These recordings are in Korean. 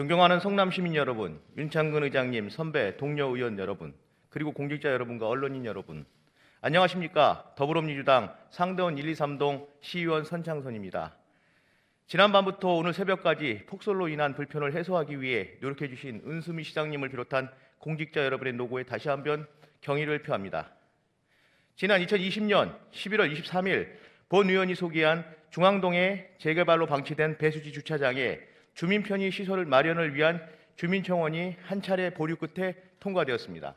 존경하는 성남 시민 여러분, 윤창근 의장님, 선배, 동료 의원 여러분, 그리고 공직자 여러분과 언론인 여러분, 안녕하십니까? 더불어민주당 상대원 1, 2, 3동 시의원 선창선입니다. 지난 밤부터 오늘 새벽까지 폭설로 인한 불편을 해소하기 위해 노력해 주신 은수미 시장님을 비롯한 공직자 여러분의 노고에 다시 한번 경의를 표합니다. 지난 2020년 11월 23일 본 의원이 소개한 중앙동의 재개발로 방치된 배수지 주차장에 주민 편의 시설 마련을 위한 주민청원이 한 차례 보류 끝에 통과되었습니다.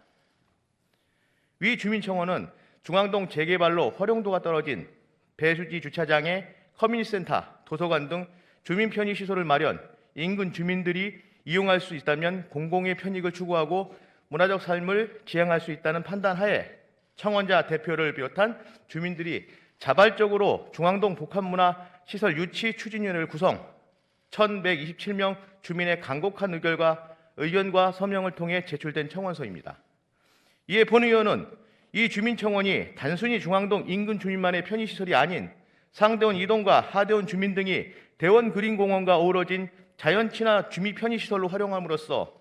위 주민청원은 중앙동 재개발로 활용도가 떨어진 배수지 주차장에 커뮤니티센터, 도서관 등 주민 편의 시설을 마련, 인근 주민들이 이용할 수 있다면 공공의 편익을 추구하고 문화적 삶을 지향할 수 있다는 판단하에 청원자 대표를 비롯한 주민들이 자발적으로 중앙동 복합문화 시설 유치 추진위원회를 구성 1127명 주민의 간곡한 의결과 의견과 서명을 통해 제출된 청원서입니다. 이에 본 의원은 이 주민청원이 단순히 중앙동 인근 주민만의 편의시설이 아닌 상대원 이동과 하대원 주민 등이 대원 그린공원과 어우러진 자연친화 주민 편의시설로 활용함으로써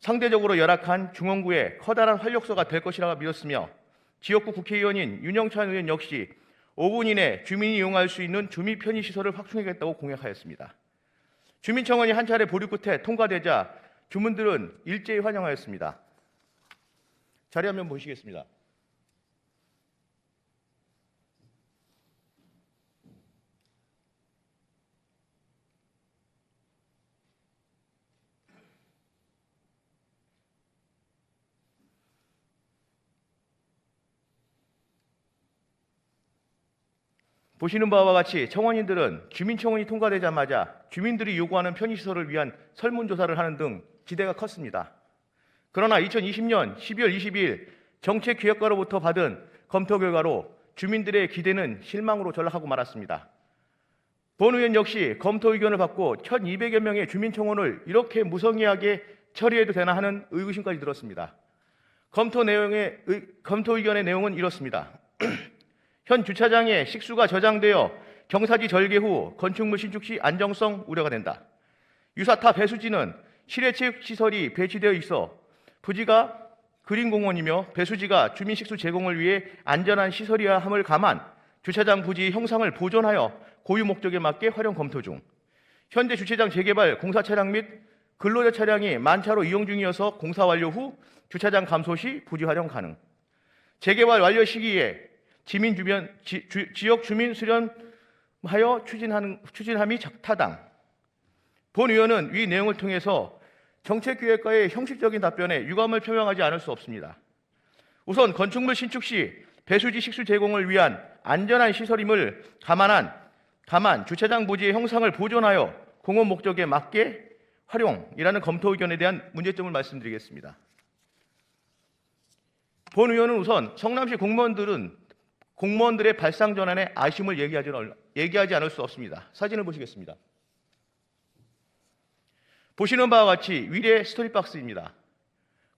상대적으로 열악한 중원구의 커다란 활력소가 될 것이라 믿었으며 지역구 국회의원인 윤영찬 의원 역시 5분 이내 주민이 이용할 수 있는 주민 편의시설을 확충하겠다고 공약하였습니다. 주민청원이 한 차례 보류 끝에 통과되자 주민들은 일제히 환영하였습니다. 자리 한번 보시겠습니다. 보시는 바와 같이 청원인들은 주민청원이 통과되자마자 주민들이 요구하는 편의시설을 위한 설문조사를 하는 등 기대가 컸습니다. 그러나 2020년 12월 22일 정책기획과로부터 받은 검토 결과로 주민들의 기대는 실망으로 전락하고 말았습니다. 본 의원 역시 검토 의견을 받고 1,200여 명의 주민청원을 이렇게 무성의하게 처리해도 되나 하는 의구심까지 들었습니다. 검토 내용의 의- 검토 의견의 내용은 이렇습니다. 현 주차장에 식수가 저장되어 경사지 절개 후 건축물 신축 시 안정성 우려가 된다. 유사타 배수지는 실외 체육 시설이 배치되어 있어 부지가 그린공원이며 배수지가 주민 식수 제공을 위해 안전한 시설이야 함을 감안 주차장 부지 형상을 보존하여 고유 목적에 맞게 활용 검토 중. 현재 주차장 재개발 공사 차량 및 근로자 차량이 만차로 이용 중이어서 공사 완료 후 주차장 감소 시 부지 활용 가능. 재개발 완료 시기에 지민 주변 지, 역 주민 수련하여 추진하는 추진함이 타당. 본 의원은 위 내용을 통해서 정책기획과의 형식적인 답변에 유감을 표명하지 않을 수 없습니다. 우선 건축물 신축 시 배수지 식수 제공을 위한 안전한 시설임을 감안한 감안 주차장 부지의 형상을 보존하여 공원 목적에 맞게 활용이라는 검토 의견에 대한 문제점을 말씀드리겠습니다. 본 의원은 우선 성남시 공무원들은 공무원들의 발상 전환에 아쉬움을 얘기하지, 않을- 수 없습니다. 사진을 보시겠습니다. 보시는 바와 같이 위례 스토리박스입니다.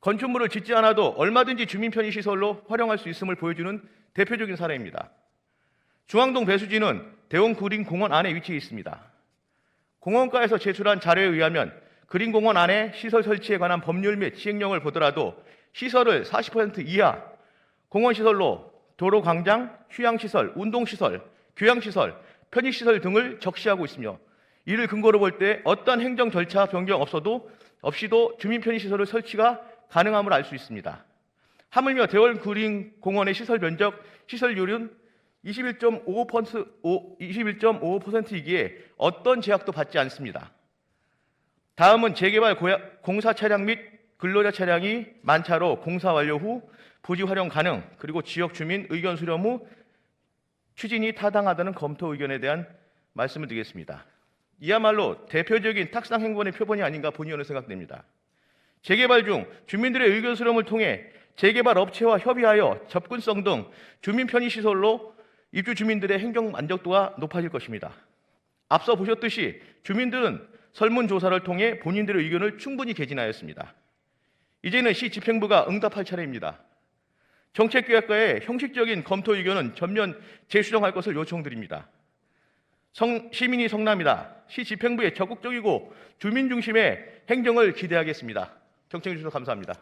건축물을 짓지 않아도 얼마든지 주민 편의 시설로 활용할 수 있음을 보여주는 대표적인 사례입니다. 중앙동 배수지는 대원 그린 공원 안에 위치해 있습니다. 공원과에서 제출한 자료에 의하면 그린 공원 안에 시설 설치에 관한 법률 및 시행령을 보더라도 시설을 40% 이하 공원 시설로 도로 광장, 휴양 시설, 운동 시설, 교양 시설, 편의 시설 등을 적시하고 있으며 이를 근거로 볼 때 어떤 행정 절차 변경 없어도 없이도 주민 편의 시설을 설치가 가능함을 알 수 있습니다. 하물며 대월 그린 공원의 시설 면적 시설률은 21.55% 21.55%이기에 어떤 제약도 받지 않습니다. 다음은 재개발 공사 차량 및 근로자 차량이 만차로 공사 완료 후 부지 활용 가능 그리고 지역 주민 의견 수렴 후 추진이 타당하다는 검토 의견에 대한 말씀을 드리겠습니다. 이야말로 대표적인 탁상 행본의 표본이 아닌가 본의원은 생각됩니다. 재개발 중 주민들의 의견 수렴을 통해 재개발 업체와 협의하여 접근성 등 주민 편의 시설로 입주 주민들의 행정 만족도가 높아질 것입니다. 앞서 보셨듯이 주민들은 설문조사를 통해 본인들의 의견을 충분히 개진하였습니다. 이제는 시 집행부가 응답할 차례입니다. 정책기획과의 형식적인 검토 의견은 전면 재수정할 것을 요청드립니다. 성- 시민이 성남이다. 시 집행부의 적극적이고 주민 중심의 행정을 기대하겠습니다. 경청해 주셔서 감사합니다.